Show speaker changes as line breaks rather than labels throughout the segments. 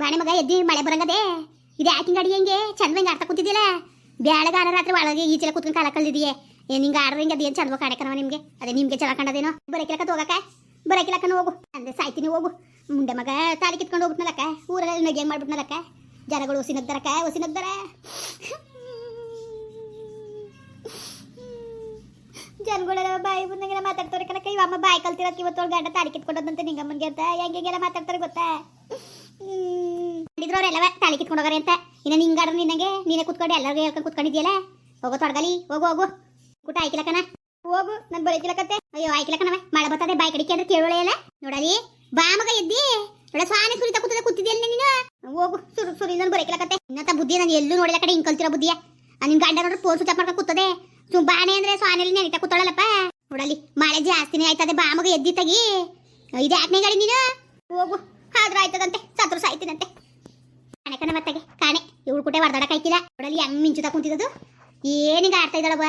ಬಾಣೆ ಮಗ ಎದ್ದಿ ಮಳೆ ಬರಂಗದೆ? ಇದು ಯಾಕಿಂಗ್ ಗಾಡಿ ಹೆಂಗೆ? ಚಂದ ಹಿಂಗೆ ಆಡ್ತಾ ಕೂತಿದ್ದಿಲ್ಲ? ಬ್ಯಾಳಗಾರ ರಾತ್ರಿ ಒಳಗೆ ಈಚೆಲ್ಲ ಕೂತ್ಕೊಂಡು ಕಾಲ ಕಳ್ದಿದೆಯೇ ಏನ್ ಹಿಂಗೆ ಆಡ್ರೆ ಹಿಂಗೆ ಅದೇನು ಚಂದ ಕಾಣಕನವ ನಿಮ್ಗೆ? ಅದೇ ನಿಮ್ಗೆ ಚೆನ್ನಾಗಿ ಕಂಡದೇನೋ ಬರಕಿಲಕ್ಕ ಹೋಗಕ್ಕ ಬರಕಿಲಕ್ಕನ ಹೋಗು. ಅಂದ್ರೆ ಸಾಯ್ತೀನಿ, ಹೋಗು. ಮುಂಡೆ ಮಗ ತಾಳಿ ಕಿತ್ಕೊಂಡು ಹೋಗ್ಬಿಟ್ನಲ್ಲಕ್ಕ? ಊರಲ್ಲಿ ನಗೆ ಹೆಂಗ್ ಮಾಡ್ಬಿಟ್ನಲ್ಲಕ್ಕ? ಜನಗಳು ಹೊಸಿ ನಗ್ದಾರಕ್ಕ ಜನಗಳೆಲ್ಲ ಬಾಯಿ ಬಂದಂಗೆಲ್ಲ ಮಾತಾಡ್ತಾರೆ ಕಣಕ್ಕ. ಇವ ಅಮ್ಮ ಬಾಯಿ ಕಲ್ತಿರಕ್ಕೆ ಇವತ್ತೊಳಗೆ ಗಂಡ ತಾಳಿ ಕಿತ್ಕೊಂಡಂತೆ ನಿಂಗಮ್ಮನಿಗೆ ಅಂತ. ಹೆಂಗೆ ಹೆಂಗೆಲ್ಲ ಮಾತಾಡ್ತಾರೆ ಗೊತ್ತಾ? ಇದ್ರವ್ರೆಲ್ಲವ ತಾಳಿ ಕಿತ್ಕೊಂಡು ಹೋಗಾರೆ ಅಂತ ಇನ್ನ ನಿಂಗಾಡ್ರ ನಿನಗೆ ನೀನೇ ಕುತ್ಕೊಂಡು, ಎಲ್ಲರಿಗೂ ಹೇಳ್ಕೊಂಡು ಕುತ್ಕೊಂಡಿದ್ಯಲ್ಲ ಹೋಗೋ ತೊಡಗಲಿ, ಹೋಗು ಹೋಗು. ಊಟ ಆಯ್ಕಿಲಕನ ಹೋಗು ನನ್ ಬರೀಕಿಲಕತ್ತೆ ಅಯ್ಯೋ ಆಯ್ಕಿಲಕನವ ಮಳೆ ಬರ್ತದೆ, ಬಾಯಿ ಕಡಿಕೆ ಅಂದ್ರೆ ಕೇಳೋಳೆ ನೋಡಲಿ, ಬಾ ಮಗ ಎದ್ದಿ. ನೋಡ ಸ್ವಾಮಿ ಸುರಿತ ಕೂತದೆ ಕೂತಿದ್ಯಲ್ಲ ನೀನು? ಹೋಗು, ಸುರು, ಸುರಿ ನನ್ ಬರೀಕಿಲಕತ್ತೆ ಇನ್ನಂತ ಬುದ್ಧಿ ನಾನು ಎಲ್ಲೂ ನೋಡಿಲ್ಲ ಕಡೆ ಹಿಂಗ್ ಕಲ್ತಿರೋ ಬುದ್ಧಿಯ. ನಿನ್ ಗಂಡ ನೋಡ್ರೆ ಸ್ವಿಚ್ ಆಫ್ ಮಾಡ್ಕೊಂಡು ಕೂತದೆ. ಸುಮ್ ಬಾಣೆ ಅಂದ್ರೆ ಸ್ವಾಮಿಯಲ್ಲಿ ನೆನಿತಾ ಕೂತಾಳಲ್ಲಪ್ಪ. ನೋಡಲಿ, ಮಳೆ ಜಾಸ್ತಿನೇ ಆಯ್ತದೆ, ಬಾ ಮಗ ಎದ್ದಿ, ತಗಿ. ಇದು ಯಾಕನೇ ಗಾಡಿ ನೀನು? ಹೋಗು. ಆದ್ರೂ ಆಯ್ತದಂತೆ ಸತ್ರು ಸಾಯ್ತೀನಂತೆ ಕಣಕನ ಮತ್ತಗೆ, ಕಾಣೆ, ಇವಳು ಕುಟೆ ಹೊಡೆದಾಡಕ್ ಆಯ್ತಿಲ್ಲ ಅವಳಲ್ಲಿ ಹೆಂಗ್ ಮಿಂಚುತ್ತಾ ಕುಂತಿದ್ದು ಏನೀಗ ಆಡ್ತಾ ಇದ್ದಾಳವ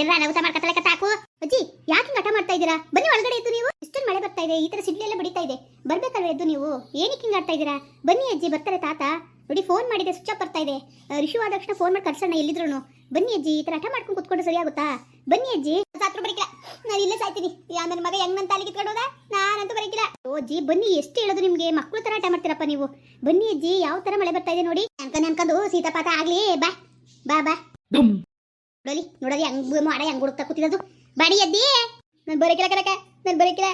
ಎಲ್ಲ ಅನಾಹುತ ಮಾಡ್ಕತ್ತಲಕ್ಕ ತಾಕು. ಅಜ್ಜಿ, ಯಾಕೆ ಹಠ ಮಾಡ್ತಾ ಇದ್ದೀರಾ? ಬನ್ನಿ ಒಳಗಡೆ ಇದ್ದು ನೀವು. ಇಷ್ಟೊಂದು ಮಳೆ ಬರ್ತಾ ಇದೆ, ಈ ತರ ಸಿಡ್ಲಿ ಎಲ್ಲ ಬಡಿತಾ ಇದೆ. ಬರ್ಬೇಕಲ್ವ ಎದ್ದು ನೀವು? ಏನಕ್ಕೆ ಹಿಂಗ್ ಆಡ್ತಾ ಇದ್ದೀರಾ? ಬನ್ನಿ ಅಜ್ಜಿ, ಬರ್ತಾರೆ ತಾತ. ನೋಡಿ, ಫೋನ್ ಮಾಡಿದೆ, ಸ್ವಿಚ್ ಆಫ್ ಬರ್ತಾ ಇದೆ. ರಿಶು ಆದ ತಕ್ಷಣ ಫೋನ್ ಮಾಡಿ ಕರ್ಸೋಣ ಎಲ್ಲಿದ್ರು ಬನ್ನಿ ಅಜ್ಜಿ, ಈ ತರ ಹಠ ಮಾಡ್ಕೊಂಡು ಕುತ್ಕೊಂಡು ಸರಿ ಆಗುತ್ತಾ ಬನ್ನಿ ಅಜ್ಜಿ. ಸಾತ್ರ ಬರೀಕಿಲ್ಲ. ನಾನು ಇಲ್ಲೇ ಸಾಯ್ತೀನಿ. ಯಾ ನನ್ನ ಮಗ ಹೆಂಗ್ ನನ್ನ ತಾಲಿ ಕಿತ್ಕೊಂಡೋದ ನಾನಂತೂ ಬರೀಕಿಲ್ಲ. ಓ ಜಿ ಬನ್ನಿ ಎಷ್ಟು ಹೇಳೋದು ನಿಮ್ಗೆ? ಮಕ್ಕಳು ತರ ಹಠ ಮಾಡ್ತೀರಪ್ಪ ನೀವು. ಬನ್ನಿ ಅಜ್ಜಿ ಯಾವ ತರ ಮಳೆ ಬರ್ತಾ ಇದೆ ನೋಡಿ. ಅನ್ಕೊಂಡು ಅನ್ಕೊಂಡು ಸೀತಾಪಾತ ಆಗ್ಲಿ ಬಾ. ಬಾ ಬಾ. ನೋಡಲಿ ನೋಡಲಿ ಹಂಗ್ ಮಾಡ ಹೆಂಗ್ ಹುಡುಕ್ತಾ ಕೂತಿರೋದು. ಬಾಡಿ ಅಜ್ಜಿ. ನಾನು ಬರೀಕಿಲ್ಲ ಕರಕ ನಾನು ಬರೀಕಿಲ್ಲ.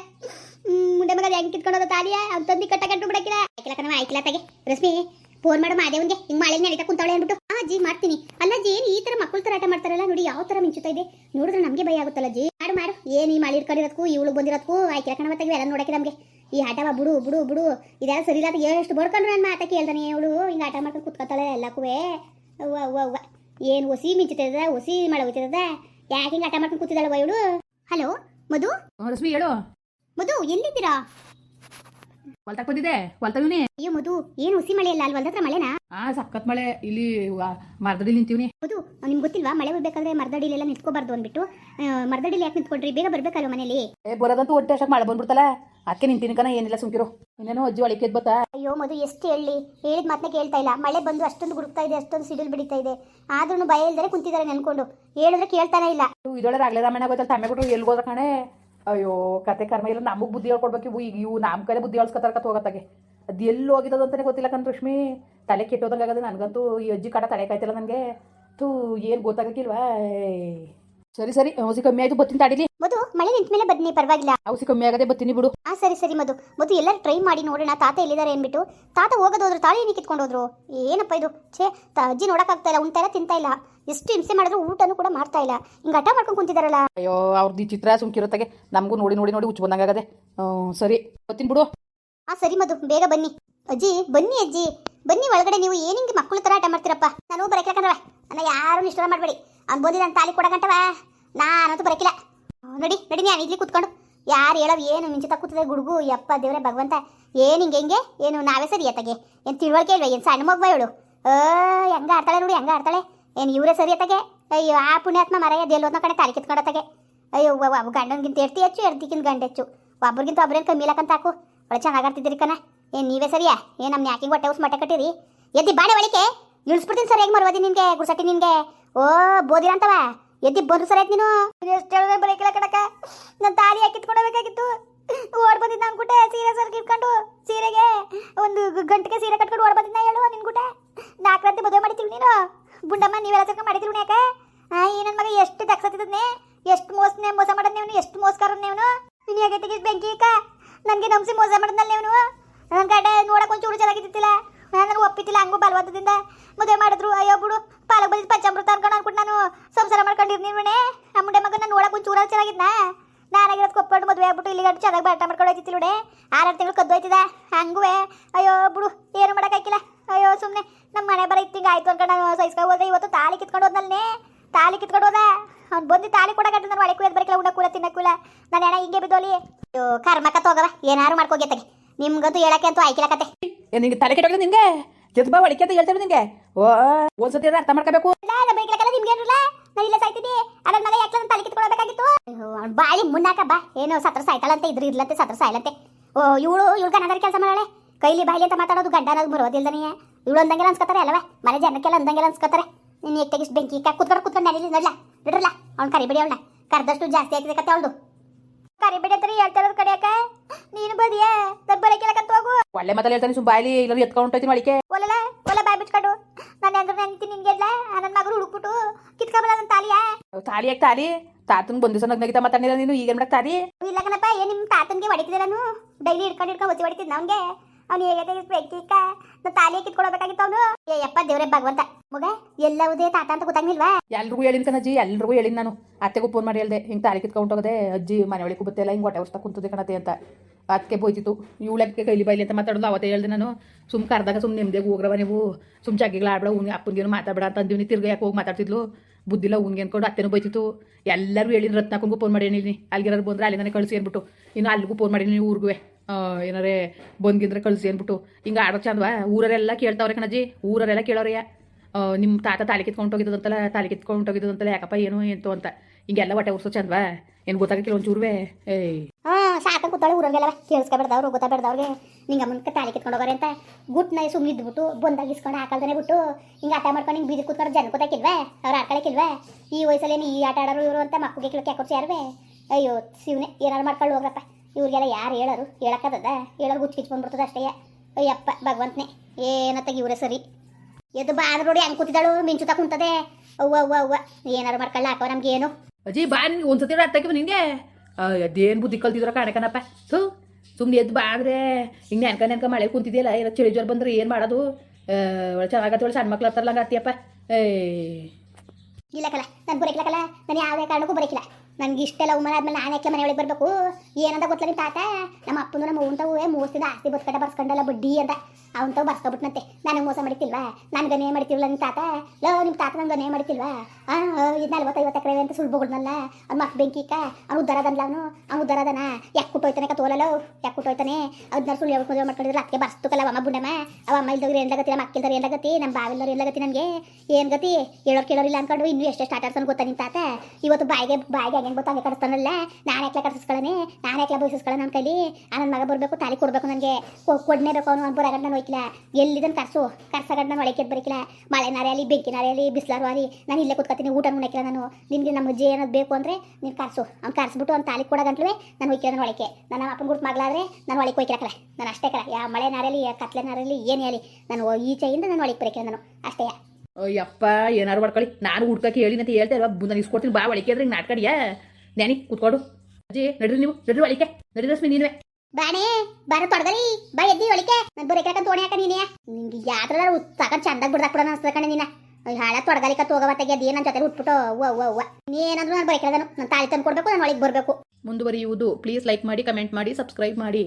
ಮುಂಡ ಮುಂಡೆ ಮಗ ಹೆಂಗ್ ಕಿತ್ಕೊಂಡೋದ ತಾಲಿಯ? ಅವ್ನ್ ತಂದಿ ಕಟ್ಟ ಕಟ್ಟು ಬಿಡಕಿಲ್ಲ ಆಯ್ಕಿಲ್ಲ ಕಣವ ಆಯ್ಕಿಲ್ಲ ತಗೆ. ರಶ್ಮಿ ಫೋನ್ ಮಾಡು ಮಾದೇವನ್ಗೆ. ಹಿಂಗ್ ಮಳೆ ನಡೀತಾ ಕುಂತಾಳೆ ಅಂದ್ಬಿಟ್ಟು ಆ ಜಿ ಮಾಡ್ತೀನಿ. ಅಲ್ಲ ಜಿ ಏನ್ ಈ ತರ ಮಕ್ಕಳು ತರ ಆಟ ಮಾಡ್ತಾರಲ್ಲ ನೋಡಿ ಯಾವ ತರ ಮಿಂಚುತ್ತಾ ಇದೆ. ನೋಡಿದ್ರೆ ನಮ್ಗೆ ಭಯ ಆಗುತ್ತಲ್ಲ ಜಿ ಮಾಡು ಮಾಡು. ಏನ್ ಈ ಮಳೆ ಇಟ್ಕೊಂಡಿರೋದಕ್ಕೂ ಇವಳು ಬಂದಿರೋದಕ್ಕೂ ಆಯ್ಕೆ ಕಣ ಮತ್ತೆ ಎಲ್ಲ ನೋಡಕ್ಕೆ ನಮ್ಗೆ. ಈ ಆಟವ ಬಿಡು ಬಿಡು ಬಿಡು. ಇದೆಲ್ಲ ಸರಿ ಇಲ್ಲ ಎಷ್ಟು ಬಡ್ಕೊಂಡ್ರೆ ನನ್ನ ಮಾತ ಕೇಳ್ದಾನೆ ಇವಳು ಹಿಂಗ ಆಟ ಮಾಡ್ಕೊಂಡು ಕುತ್ಕೊತಾಳೆ ಎಲ್ಲಕ್ಕೂ ಅವ್ವ ಅವ್ವ ಅವ್ವ. ಏನು ಹೊಸಿ ಮಿಂಚುತ್ತದ ಹೊಸಿ ಮಳೆ ಹೋಗ್ತದ ಯಾಕೆ ಹಿಂಗೆ ಆಟ ಮಾಡ್ಕೊಂಡು ಕೂತಿದ್ದಾಳೆ ಇವಳು? ಹಲೋ ಮಧು?
ರಶ್ಮಿ ಹೇಳು.
ಮಧು ಎಲ್ಲಿದ್ದೀರಾ?
ಹೊಲ್ತಾಕ್ ಬಂದಿದೆ ಹೊಲ್ತಾವಿನಿ
ಅಯ್ಯೋ ಮಧು ಏನು ಹುಸಿ ಮಳೆ ಇಲ್ಲ? ಅಲ್ಲಿ ಹೊಲ್ದತ್ರ ಮಳೆನಾ?
ಆ ಸಖತ್ ಮಳೆ. ಇಲ್ಲಿ ಮರದಡಿ ನಿಂತೀವಿ
ಹೌದು ನಿಮ್ಗೆ ಗೊತ್ತಿಲ್ವಾ? ಮಳೆ ಬರ್ಬೇಕಾದ್ರೆ ಮರದಡಿಲೆಲ್ಲ ನಿಂತ್ಕೋಬಾರ್ದು ಅಂದ್ಬಿಟ್ಟು. ಮರದಡಿಲಿ ಯಾಕೆ ನಿಂತ್ಕೊಂಡ್ರಿ ಬೇಗ ಬರ್ಬೇಕಲ್ವ ಮನೇಲಿ?
ಏ ಬರೋದಂತೂ ಒಟ್ಟೆ ಅಷ್ಟಕ್ಕೆ ಮಳೆ ಬಂದ್ಬಿಡ್ತಲ್ಲ. ಅದಕ್ಕೆ ನಿಂತೀನಿ ಕಣ ಏನಿಲ್ಲ ಸುಮ್ಕಿರು. ಇನ್ನೇನೋ ಅಜ್ಜಿ ಒಳಕ್ಕೆ ಬತ್ತಾ
ಅಯ್ಯೋ ಮಧು ಎಷ್ಟು ಹೇಳಿ? ಹೇಳಿದ ಮಾತನ್ನ ಕೇಳ್ತಾ ಇಲ್ಲ. ಮಳೆ ಬಂದು ಅಷ್ಟೊಂದು ಗುಡುಕ್ತಾ ಇದೆ ಅಷ್ಟೊಂದು ಸಿಡಿಲ್ ಬಿಡಿತಾ ಇದೆ. ಆದ್ರೂ ಭಯ ಇಲ್ದರೆ ಕುಂತಿದ್ದಾರೆ ನೆನ್ಕೊಂಡು. ಹೇಳಿದ್ರೆ ಕೇಳ್ತಾನೆ ಇಲ್ಲ.
ಇದೊಳಗೆ ಆಗಲೇ ರಾಮಣ್ಣ ಗೊತ್ತಲ್ಲ ತಮ್ಮೆ ಕೊಟ್ಟರು ಎಲ್ಲಿ ಹೋದ ಕಣೆ? ಅಯ್ಯೋ, ಕತೆ ಕರ್ಮ ಇಲ್ಲ, ನಮಗೆ ಬುದ್ಧಿ ಹೇಳ್ಕೊಡ್ಬೇಕು ಇವು. ಈಗ ಇವು ನಮ್ಮ ಕೈಲೇ ಬುದ್ಧಿ ಹೇಳ್ಸ್ಕೊತಾರ ಕತ್ ಹೋಗತ್ತಾಗೆ. ಅದು ಎಲ್ಲಿ ಹೋಗಿದ್ದು ಅಂತಲೇ ಗೊತ್ತಿಲ್ಲ ಕಣ್ ರಶ್ಮಿ. ತಲೆ ಕೆಟ್ಟೋದಂಗೆ ಆಗದೆ ನನಗಂತೂ ಈ ಅಜ್ಜಿ ಕಡ ತಲೆ ಕಾಯ್ತಿಲ್ಲ ನನಗೆ. ತೂ ಏನು ಗೊತ್ತಾಗಕ್ಕಿಲ್ವಾ. ಸರಿ ಸರಿ. ಔಸಿ ಕಮ್ಮಿ ಆಯ್ತು. ಬತ್ತಿನ ತಾಡಿಲಿ.
ಮಧು ಮಳೆ ನಿಂತ ಮೇಲೆ ಬನ್ನಿ ಪರವಾಗಿಲ್ಲ.
ಔಸಿ ಕಮ್ಮಿ ಆಗದೆ ಬತ್ತೀನಿ ಬಿಡು.
ಆ ಸರಿ ಸರಿ ಮಧು. ಮಧು ಎಲ್ಲರೂ ಟ್ರೈ ಮಾಡಿ ನೋಡೋಣ. ತಾತ ಎಲ್ಲಿದ್ದಾರೆ ಅಂದ್ಬಿಟ್ಟು. ತಾತ ಹೋಗೋದ್ರು ತಾಳಿ ಏನಿ ಕಿತ್ಕೊಂಡು ಹೋದ್ರು? ಏನಪ್ಪ ಇದು? ಛೇ ತ ಅಜ್ಜಿ ನೋಡಕ್ಕಾಗ್ತಾ ಇಲ್ಲ ಉಣ್ತಾ ಇಲ್ಲ ತಿಂತಾ ಇಲ್ಲ. ಎಷ್ಟು ಹಿಂಸೆ ಮಾಡಿದ್ರು ಊಟನೂ ಕೂಡ ಮಾಡ್ತಾ ಇಲ್ಲ. ಹಿಂಗೆ ಹಠ ಮಾಡ್ಕೊಂಡು ಕುಂತಿದಾರಲ್ಲ.
ಅಯ್ಯೋ ಅವ್ರದ್ದು ಈ ಚಿತ್ರ ಸುಮ್ಕಿರತ್ತಾಗೆ ನಮಗೂ ನೋಡಿ ನೋಡಿ ನೋಡಿ ಹುಚ್ಚು ಬಂದಂಗಾಗದೆ ಹ್ಮ್, ಸರಿ. ಬತ್ತೀನಿ ಬಿಡು.
ಆ ಸರಿ ಮಧು. ಬೇಗ ಬನ್ನಿ. ಅಜ್ಜಿ ಬನ್ನಿ ಅಜ್ಜಿ. ಬನ್ನಿ ಒಳಗಡೆ ನೀವು. ಏನು ಹಿಂಗೆ ಮಕ್ಕಳು ಥರ ಆಟ ಮಾಡ್ತೀರಪ್ಪ? ನಾನು ಬರಕಿಲ್ಲ ನನ್ನ ಯಾರು ಇಷ್ಟ ಮಾಡಬೇಡಿ. ಅವ್ನು ಬಂದಿದ್ದ ತಾಲಿ ಕೊಡಗಂಟವ ನಾನಂತೂ ಬರಕಿಲ್ಲ. ನೋಡಿ, ನಡಿ ನಾನು ಇಲ್ಲಿ ಕೂತ್ಕೊಂಡು. ಯಾರು ಹೇಳೋ ಏನು ಮಿಂಚಿತ ಕೂತದೆ ಗುಡುಗು, ಯಪ್ಪ ದೇವ್ರೆ, ಭಗವಂತ. ಏನು ಹಿಂಗೆ, ಹೆಂಗೆ? ಏನು ನಾವೇ ಸರಿ ಅತ್ತಗೆ? ಏನು ತಿಳುವಳಿಕೆ ಇಲ್ವ? ಏನು ಸಣ್ಣ ಮಗುವ ಇವಳು? ಓ ಹೆಂಗ ಆಡ್ತಾಳೆ ನೋಡಿ, ಹೆಂಗ ಆಡ್ತಾಳೆ? ಏನು ಇವರೇ ಸರಿ ಅಯ್ಯೋ, ಆ ಪುಣ್ಯಾತ್ಮ ಮರ ಅದೆಲ್ಲೋದ್ನ ಕಡೆ ತಾಲಿ ಕಿತ್ಕೊಂಡತ್ತಾಗೆ ಅಯ್ಯೋ ಗಂಡನಿಗಿಂತ ಎಡ್ತಿ ಹೆಚ್ಚು ಎಡ್ತಿಗಿಂತ ಗಂಡ ಹೆಚ್ಚು. ಒಬ್ಬರಿಗಿಂತ ಒಬ್ಬರೇನು ಕಮ್ಮಿ ಇಲ್ಲಕಂತ ಹಾಕು ಒಳ್ಳೆ ಚೆನ್ನಾಗಿ ಆಡ್ತಿದ್ದೀರಿ ಕಣ. ಏನು ನೀವೇ ಸರಿಯಾ? ಏನು ನಮ್ಮ ಯಾಕಿಂಗ್ ಹೊಟ್ಟೆ ಉಸ್ ಮಟ್ಟೆ ಕಟ್ಟಿರಿ? ಎದ್ದಿ ಬಾಡೆ ಒಳಿಕೆ ಇಳಿಸ್ಬಿಡ್ತೀನಿ ಸರ್, ಹೆಂಗೆ ಮರ್ವದಿ ನಿನಗೆ? ಗುಡ್ಸಟ್ಟಿ ನಿನ್ಗೆ? ಓ ಬೋದಿರಂತವ ಎದ್ದಿ ಬಂದ್ರು ಸರ್ ಆಯ್ತು ನೀನು ಎಷ್ಟು ಹೇಳಿದ್ರೆ ಬರೀಕಿಲ್ಲ ಕಣಕ ನಾನು ತಾಳಿ ಹಾಕಿತ್ಕೊಡಬೇಕಾಗಿತ್ತು ಓಡ್ ಬಂದಿದ್ದ ಅನ್ಕುಟೆ ಸೀರೆ ಸರ್ ಇಟ್ಕೊಂಡು, ಸೀರೆಗೆ ಒಂದು ಗಂಟೆಗೆ ಸೀರೆ ಕಟ್ಕೊಂಡು ಓಡ್ ಬಂದಿದ್ದ ಹೇಳು ನಿನ್ಗುಟೆ ನಾಲ್ಕರಂತೆ ಮದುವೆ ಮಾಡಿದ್ರು ನೀನು? ಬುಂಡಮ್ಮ, ನೀವೆಲ್ಲ ಸೇರ್ಕೊಂಡು ಮಾಡಿದ್ರು ಯಾಕೆ ಈ ನನ್ನ ಮಗ ಎಷ್ಟು ದಕ್ಷತಿದ್ನೆ ಎಷ್ಟು ಮೋಸನೆ ಮೋಸ ಮಾಡೋದ್ ಎಷ್ಟು ಮೋಸಗಾರ ನೀವು ನೀನು ಹೇಗೆ ಬೆಂಕಿ ಅಕ್ಕ ನನಗೆ ನಂಬಿಸಿ ಮೋಸ ಮಾಡಿದ್ನಲ್ಲ ನೀವು ನನ್ನ ಕಡೆ ನೋಡಕ್ ಒಂಚೂರು ಚೆನ್ನಾಗಿದ್ದಿಲ್ಲ ನನಗೆ ಒಪ್ಪಿತಿಲ್ಲ ಹಂಗೂ ಬಲವಂತದಿಂದ ಮದುವೆ ಮಾಡಿದ್ರು. ಅಯ್ಯೋ ಬಿಡು, ಪಾಲಕ್ ಬಂದಿದ್ದು ಪಂಚಾಮೃತ ಅನ್ಕೊಂಡು ಅನ್ಬಿಟ್ಟು ನಾನು. ಸಂಸಾರ ಮಾಡ್ಕೊಂಡಿರ್ನಿರ್ವಣೆ ಆ ಮುಂಡೆ ಮಗನ ನೋಡಕ್ಕೆ ಒಂಚೂರ ಚೆನ್ನಾಗಿದ್ನ? ನಾನಾಗಿರೋದು ಕೊಪ್ಕೊಂಡು ಮದುವೆ ಆಗ್ಬಿಟ್ಟು ಇಲ್ಲಿ ಗಂಟು ಚೆನ್ನಾಗಿ ಬಾಟ ಮಾಡ್ಕೊಂಡು ಹೋಯ್ತಿತ್ತು ನೋಡೆ ಆರಾರು ತಿಂಗಳು ಕದ್ದು ಹೋಯ್ತಿದ ಹಂಗೂ ಅಯ್ಯೋ ಬಿಡು, ಏನು ಮಾಡೋಕ್ಕಾಗಿಲ್ಲ ಅಯ್ಯೋ ಸುಮ್ಮನೆ ನಮ್ಮ ಮನೆ ಬರ ಇತ್ತಿಂಗ ಆಯ್ತು ಅನ್ಕೊಂಡು ನಾನು ಸಹಿಸ್ಕೊಂಡು ಹೋದೆ. ಇವತ್ತು ತಾಳಿ ಕಿತ್ಕೊಂಡು ಹೋದ್ನಲ್ಲೇ ತಾಳಿ ಕಿತ್ಕೊಂಡು ಹೋದ? ಅವ್ನು ಬಂದು ತಾಳಿ ಕೂಡ ನಾನು ಒಳಗೆ ಬರಕಿಲ್ಲ ಕೂಡ ತಿನ್ನಕ್ಕೂಲ ನಾನು ಏನ ಹಿಂಗೆ ಬಿದ್ದೋಲಿ. ಅಯ್ಯೋ, ಕರ್ಮಕ್ಕ ತೋಗವ ಏನಾರು ಮಾಡ್ಕೋಗೆತ್ತಗೆ ನಿಮ್ಗಂತೂ ಹೇಳಕ್ಕೆ ಅಂತೂ ಆಯ್ಕೆ
ಏನ್ ನಿಂಗೆ ತಲೆ ಕೆಟ್ಟೋಗಿದೆ ನಿಂಗೆ? ಬಾ ಒಳಿಕೆ ಅಂತ ಹೇಳ್ತೇವೆ ನಿಂಗೆ? ಓ ಒಂದ್ಸತಿ ಅರ್ಥ ಮಾಡ್ಕೋಬೇಕು
ಇಲ್ಲ ನಿಮ್ಗೆ ಏನಿಲ್ಲ. ನಾನು ಇಲ್ಲ ಸಾಯ್ತಿದ್ದೆ ಅದ್ರ ಮಗ ಯಾಕೆ ತಲೆ ಕಿತ್ಕೊಳ್ಬೇಕಾಗಿತ್ತು? ಬಾಯಿ ಮುನ್ನಾಕ ಬಾ. ಏನು ಸತ್ರ ಸಾಯ್ತಾಳಂತೆ ಇದ್ರ ಇರ್ಲಂತೆ ಸತ್ರ ಸಾಯ್ಲಂತೆ. ಓ ಇವಳು ಇವಳು ಕನ್ನಡ ಕೆಲಸ ಮಾಡಾಳೆ. ಕೈಲಿ ಬಾಯಿಲಿ ಅಂತ ಮಾತಾಡೋದು ಗಂಡ ಅನ್ನೋದು ಬರೋದಿಲ್ದನೇ ಇವಳು ಅಂದಂಗೆಲ್ಲ ಅನ್ಸ್ಕೊತಾರೆ ಅಲ್ಲವೇ? ಮನೆ ಜನಕ್ಕೆಲ್ಲ ಅಂದಂಗೆಲ್ಲ ಅನ್ಸ್ಕೊತಾರೆ. ನೀನು ಎಷ್ಟು ಬೆಂಕಿ ಇಕ್ಕ ಕುತ್ಕೊಂಡು ಕುತ್ಕೊಂಡು ನಡೀಲಿ ನೋಡ್ಲ? ಬಿಡ್ರಲ್ಲ ಅವ್ನು ಕರಿಬೇಡಿ ಅವಳನ್ನ. ಕರೆದಷ್ಟು ಜಾಸ್ತಿ ಆಗ್ತದೆ ಕತೆ ಅವಳು ಕರಿಬೇಡಿ ಅಂತ ಹೇಳ್ತಾ ಇರೋದು ಕಡಿಯಾಕ ನೀನು ಬದಿಯ ದಬ್ಬರಕ್ಕೆಲ್ಲ ಕೆಲಕಂತ ಹೋಗು.
ಒಳ್ಳೆ ಮಾತಲ್ಲಿ ಹೇಳ್ತಾನೆ ಸುಮ್ ಬಾಯ್ಲಿ ಇಲ್ಲ ಎತ್ಕೊಂಡೈತಿ ಮಳಿಕೆ.
ಒಲಲ ಒಲ ಬಾಯ್ ಬಿಚ್ಕೊಂಡು. ನಾನು ಅಂದ್ರೆ ನೆನ್ತೀನಿ ನಿನ್ಗೆಲ್ಲ ನನ್ನ ಮಗರು ಹುಡುಕ್ಬಿಟ್ಟು ಕಿತ್ಕೊಬಲ್ಲ ನನ್ನ ತಾಲಿಯ?
ತಾಲಿ ಯಾಕೆ ತಾಲಿ? ತಾತನ್ ಬಂದು ನಗ್ನಗಿತ ಮಾತಾಡಿದ ನೀನು ಈಗ ಮಾಡಕ್ ತಾಲಿ?
ಇಲ್ಲ ಕಣಪ್ಪ ಏನ್ ನಿಮ್ಮ ತಾತನ್ಗೆ ಹೊಡಿತಿದ್ದೆ ನಾನು. ಡೈಲಿ ಹಿಡ್ಕೊಂಡು ಹಿಡ್ಕೊಂಡು ಒತ್ತಿ ಹೊಡಿತಿದ್ ಅವ್ನಿಗೆ? ಅವ್ನು ಹೇಗೆ ಬೆಂಕಿಕ್ಕ ನಾ ತಾಲಿ ಕಿತ್ಕೊಳ್ಬೇಕಾಗಿತ್ತು ಅವನು. ಏ, ಯಪ್ಪ ದೇವ್ರೆ, ಭಗವಂತ. ಮಗ ಎಲ್ಲವುದೇ ತಾತ ಅಂತ ಗೊತ್ತಾಗಿಲ್ವಾ
ಎಲ್ರಿಗೂ ಹೇಳಿನ ಕಣಜ್ಜಿ, ಎಲ್ರಿಗೂ ಹೇಳಿನ ನಾನು. ಅತ್ತೆಗೂ ಫೋನ್ ಮಾಡಿ ಹೇಳ್ದೆ, ಹಿಂಗೆ ತಾಲಿ ಕಿತ್ಕೊಂಡು ಹೋಗದೆ, ಅಜ್ಜಿ ಮನೆ ಒಳಗೆ ಬತ್ತೆಲ್ಲ ಹಿಂಗೆ ಹೊಟ್ಟೆ ಹೊಸ್ತಾ ಕುಂತದೆ ಕಣತೆ ಅಂತ. ಅದಕ್ಕೆ ಬೋಯ್ತಿತ್ತು ಇವಳಕ್ಕೆ ಕೈಲಿ ಬೈಲಿ ಅಂತ ಮಾತಾಡೋದು ಅವತ್ತೇ ಹೇಳ್ದೆ ನಾನು. ಸುಮ್ ಕರ್ದಾಗ ಸುಮ್ ನೆಮ್ಮದಿಗೆ ಹೋಗ್ರವ ನೀವು. ಸುಮ್ ಜಗ್ಗಿಗಳು ಆಡ್ಬೇಡ ಉನ್ಗೆ ಅಪ್ಪನಿಗೇನು ಮಾತಾಡ್ಬೇಡ ಅಂತ ಅಂದಿವ್ನಿ. ತಿರ್ಗ ಯಾಕೆ ಹೋಗಿ ಮಾತಾಡ್ತಿದ್ಲು. ಬುದ್ಧಿಲ್ಲ ಉನ್ಗೆ ಅನ್ಕೊಂಡು ಅತ್ತೆನೂ ಬೈತಿತ್ತು. ಎಲ್ಲರೂ ಹೇಳಿನ ರತ್ನಕ್ಕೂ ಫೋನ್ ಮಾಡಿ ಹೇಳಿನಿ ಅಲ್ಲಿಗಿರೋರು ಬಂದ್ರೆ ಅಲ್ಲಿಂದನೇ ಕಳಿಸಿ ಅಂದ್ಬಿಟ್ಟು. ಇನ್ನು ಅಲ್ಲಿಗೂ ಫೋನ್ ಮಾಡೀನಿ ಊರಿಗೂ ಏನಾರೇ ಬಂದ್ಗಿದ್ರೆ ಕಳಿಸಿ ಅಂದ್ಬಿಟ್ಟು, ಹಿಂಗೆ ಆಡೋ ಚಂದವಾ ಊರರೆಲ್ಲ ಕೇಳ್ತಾವ್ರೆ ಕಣಜಿ ಊರರೆಲ್ಲ ಕೇಳೋರಿಯ ನಿಮ್ಮ ತಾತ ತಾಲಿ ಕಿತ್ಕೊಂಡು ಹೋಗಿದ್ದದಂತಲ್ಲ, ತಾಲಿ ಕಿತ್ಕೊಂಡು ಹೋಗಿದ್ದದಂತಲ್ಲ, ಯಾಕಪ್ಪ ಏನು ಎಂತು ಅಂತ. ಹಿಂಗೆಲ್ಲ ಹೊಟ್ಟೆ ಉರ್ಸೋ ಚಂದವಾ, ಏನು ಗೊತ್ತಾಗಕ್ಕಿಲ್ಲ ಒಂಚೂರುವೆ ಏಯ್.
ಹಾ ಸಾಕ ಕೂತಾಳೆ ಊರಲ್ಲೆಲ್ಲ ಕೇಳಿಸ್ಕೊಬೇಡ್ದವ್ರು ಗೊತ್ತಾಗ್ಬೇಡ್ದವ್ರಿಗೆ. ನಿಂಗೆ ಅಮ್ಮನ ತಾಲಿ ಕಿತ್ಕೊಂಡು ಹೋಗಾರೆ ಅಂತ ಗುಟ್ನ ಸುಮ್ಮನೆ ಇದ್ಬಿಟ್ಟು, ಬಂದಾಗ ಇಸ್ಕೊಂಡು ಹಾಕಲ್ದನೆ ಬಿಟ್ಟು, ಹಿಂಗೆ ಆಟ ಮಾಡ್ಕೊಂಡು ಹಿಂಗೆ ಬೀದಿ ಕೂತ್ಕೊಂಡು ಜನ ಗೊತ್ತಾಕಿಲ್ವೇ ಅವ್ರು ಆಡ್ಕೊಳಕ್ಕಿಲ್ವೇ ಈ ವಯಸ್ಸಲ್ಲಿ ಈ ಆಟ ಆಡೋರು ಇವರು ಅಂತ ಮಕ್ಕಳಿಗೆ ಕೇಳಕ್ಕೆ ಯಾಕೋರ್ಸಿ ಯಾರುವೆ ಅಯ್ಯೋ, ಶಿವನೇ, ಏನಾರು ಮಾಡ್ಕೊಂಡು ಹೋಗ್ರಪ್ಪ. ಇವ್ರಿಗೆಲ್ಲ ಯಾರು ಹೇಳೋರು? ಹೇಳಕ್ಕದ ಹೇಳೋರು ಗುಚ್ಚು ಕಿಚ್ಚು ಬಂದ್ಬಿಡ್ತದೆ ಅಷ್ಟೇ. ಅಯ್ಯಪ್ಪ ಭಗವಂತನೇ. ಏನತ್ತಾಗ ಇವರೇ ಸರಿ. ಎದ್ದು ಬಾದ ನೋಡಿ ಹಂಗೆ ಕೂತಿದ್ದಾಳು ಮಿಂಚುತ್ತಾ ಕುಂತದೆ. ಅವ್ವ ಅವ್ವ ಅವ್ವ. ಏನಾರು ಮಾಡ್ಕೊಳ್ಳ ಹಾಕೋ ನಮ್ಗೆ ಏನು?
ಅಜ್ಜಿ ಬಾ ಒಂದ್ಸತಿ ಅತ್ತಕ್ಕೆ ನಿಂಗೆ. ಅದೇನು ಬುದ್ಧಿ ಕಲ್ತಿದ್ರ ಕಾಣಕನಪ್ಪ ಥೂ ಸುಮ್ಮನೆ ಎದ್ದು ಬಾ ಅಂದ್ರೆ ಹಿಂಗೆ ನೆನ್ಕ ನೆನ್ಕ ಮಳೆ ಕುಂತಿದ್ಯಲ್ಲ ಏನೋ ಚಳಿ ಜ್ವರ ಬಂದ್ರೆ ಏನು ಮಾಡೋದು? ಒಳ್ಳೆ ಚೆನ್ನಾಗತ್ತೆ ಒಳ್ಳೆ ಸಣ್ಣ ಮಕ್ಳು ಹತ್ತಾರಲ್ಲ ಅತ್ತಿಯಪ್ಪ ಏಯ್.
ಇಲ್ಲ ಕಲ ನಾನು ಬರಕಿಲ್ಲ ನಾನು ಯಾವುದೇ ಕಾರಣಕ್ಕೂ ಬರಕಿಲ್ಲ ನನ್ಗೆ ಇಷ್ಟೆಲ್ಲ ಉಮ್ಮನ ಆದ್ಮೇಲೆ ನಾನು ಯಾಕೆ ಮನೆ ಒಳಗೆ ಬರಬೇಕು? ಏನಂತ ಗೊತ್ತಲ್ಲ ನಿಮ್ಮ ತಾತ? ನಮ್ಮ ಅಪ್ಪನ ನಮ್ಮ ಅವ್ವಂತವು ಮೂವತ್ತಿಂದ ಆಸ್ತಿ ಬದುಕಟ ಬರ್ಸ್ಕೊಂಡಲ್ಲ ಬಡ್ಡಿ ಅಂತ. ಅವಂತವು ಬರ್ಸ್ಕೊಬಿಟ್ನಂತೆ. ನನಗೆ ಮೋಸ ಮಾಡ್ತಿಲ್ವಾ ನನಗೆ ನೇ ಮಾಡ್ತಿಲ್ಲ ನಿಮ್ಮ ತಾತ? ಲೋ ನಿಮ್ಮ ತಾತ ನೇ ಮಾಡ್ತಿಲ್ವಾ ಇದು ನಲ್ವತ್ತೈವತ್ತು ಎಕರೆ ಅಂತ ಸುಳ್ಳು ಅದು ಮಕ್ಕ ಮಕ್ ಬೆಂಕಿಕ ಅವ್ನು ಉದ್ದಾರ ಅದನ್ಲ ಅವನು? ಅವ್ನು ಉದ್ದಾರ ಅದನ? ಯಾಕೆ ಕುಟ್ಟೋಯ್ತಾನೆ ಕತ್ತೋಲಲ್ಲ ಯಾಕೆ ಕುಟ್ಟೋಯ್ತಾನೆ ಅದನ್ನ ಸುಳ್ಳು ಯಾವ ಮದುವೆ ಮಾಡ್ಕೊಂಡಿದ್ರೆ ಅದಕ್ಕೆ ಬರ್ಸ್ತಕ್ಕಲ್ಲ ಅಮ್ಮ ಬುಂಡಮ್ಮ ಅವ ಅಮ್ಮ ಇಲ್ದವ್ರು ಏನು ಗತಿ ನಮ್ಮ ಅಕ್ಕಿಲ್ದವ್ರು ಏನು ಗತಿ ನಮ್ಮ ಬಾವಿಲ್ದವ್ರು ಎಲ್ಲ ಗತಿ ನನಗೆ? ಏನು ಗತಿ? ಹೇಳೋರು ಕೇಳೋರಿಲ್ಲ ಅನ್ಕೊಂಡು ಇನ್ನೂ ಎಷ್ಟೆಷ್ಟು ಆಡ್ತಾನೆ ಗೊತ್ತಾ ನಿಮ್ಮ ತಾತ? ಇವತ್ತು ಬಾಯಿಗೆ ಬಾಯಿಗೆ ಹೆಂಗೆ ಗೊತ್ತಾಗೆ ಕಡಿಸ್ತಾನಲ್ಲ? ನಾನು ಯಾಕೆ ಕಡಿಸ್ಕೊಳ್ಳನೆ ನಾನು ಯಾಕೆ ಬಯಸಿಸ್ಕೊಳ್ಳ ನನ್ನ ಕೈಲಿ? ನನ್ನ ಮಗ ಬರಬೇಕು, ತಾಲಿ ಕೊಡಬೇಕು ನನಗೆ. ಕೊಡ್ನೇಬೇಕು ಅವನು ಅವ್ನು ಬರಗಡ್ ನಾನು ಹೋಯ್ಕಿಲ್ಲ ಎಲ್ಲಿದನ್ ಕರ್ಸು? ಕರ್ಸಗಡ್ ನಾನು ಒಳಗೆ ಬರಕಿಲ್ಲ ಮಳೆ ನಾರೆಯಲ್ಲಿ ಬೆಂಕಿ ನಾರೆಯಲ್ಲಿ ಬಿಸಿಲಾರು ಅಲ್ಲಿ ನಾನು ಇಲ್ಲೇ ಕೂತ್ಕೊತೀನಿ ಊಟ ಮುನ್ನಕ್ಕಿಲ್ಲ ನಾನು. ನಿನಗೆ ನಮ್ಮ ಅಜ್ಜಿ ಏನಾದ್ರು ಬೇಕು ಅಂದರೆ ನೀನು ಕರ್ಸು. ಅವ್ನು ಕರ್ಸ್ಬಿಟ್ಟು ಅವ್ನು ತಾಲಿ ಕೊಡಗಂಟ್ಲೇ ನಾನು ಹೋಯ್ಕೆ ನಾನು ಒಳಗೆ ನನ್ನ ಅಪ್ಪನ ಗುರ್ತು ಮಗಳಾದ್ರೆ ನಾನು ಒಳಗೆ ಹೋಯ್ಕಿರಕಲ್ಲ ನಾನು ಅಷ್ಟೇ ಕಲೆ ಯಾವ ಮಳೆ ನಾರಲ್ಲಿ ಕತ್ಲೆ ನಾರಲ್ಲಿ ಏನೇ ಅಲ್ಲಿ ನಾನು ಈಚೆಯಿಂದ ನಾನು ಒಳಗೆ ಬರಕಿಲ್ಲ ನಾನು. ಅಷ್ಟೇ.
ಅಯ್ಯಪ್ಪ ಏನಾರು ಮಾಡ್ಕೊಳ್ಳಿ. ನಾನು ಹುಡ್ಕಕ್ಕೆ ಹೇಳಿ ಅಂತ ಹೇಳ್ತಾ ಇಲ್ವಾ? ನಾನು ಇಸ್ಕೊಡ್ತೀನಿ ಬಾ ಒಳಿಕೆ ಅಂದ್ರೆ ನಾಟ್ಕಡಿಯಾ? ನ್ಯಾನಿ ಕೂತ್ಕೊಡು. ಅಜ್ಜಿ ನಡ್ರಿ ನೀವು. ನಡ್ರಿ ಒಳಿಕೆ ನಡ್ರಿ ರಶ್ಮಿ ನೀನುವೆ.
ಬಾಣೆ ಬಾರ ತೊಡಗಲಿ ಬಾ ಎದ್ದಿ ಒಳಿಕೆ ನಾನು ಬರೀ ಯಾಕಂತ ತೋಣೆ ಹಾಕ ನೀನೇ. ನಿಂಗೆ ಯಾತ್ರ ಸಾಕ ಚಂದಾಗ ಬಿಡ್ದಾಕ್ ಬಿಡೋಣ ಅನ್ಸ್ತದ ಕಣೆ ನೀನ. ಹಾಳ ತೊಡಗಲಿಕ ತೋಗವತ್ತಾಗೆ ಅದೇ ನನ್ನ ಜೊತೆ ಉಟ್ಬಿಟ್ಟು. ಅವ್ವ ಅವ್ವ ಅವ್ವ. ನೀನಂದ್ರೂ ನಾನು ಬರೀ ನಾನು ತಾಳಿ ತಂದು ಕೊಡ್ಬೇಕು ನಾನು ಒಳಗೆ ಬರಬೇಕು.
ಮುಂದುವರಿಯುವುದು. ಪ್ಲೀಸ್ ಲೈಕ್ ಮಾಡಿ ಕಮೆಂಟ್ ಮಾಡಿ ಸಬ್ಸ್ಕ್ರೈಬ್ ಮಾಡಿ.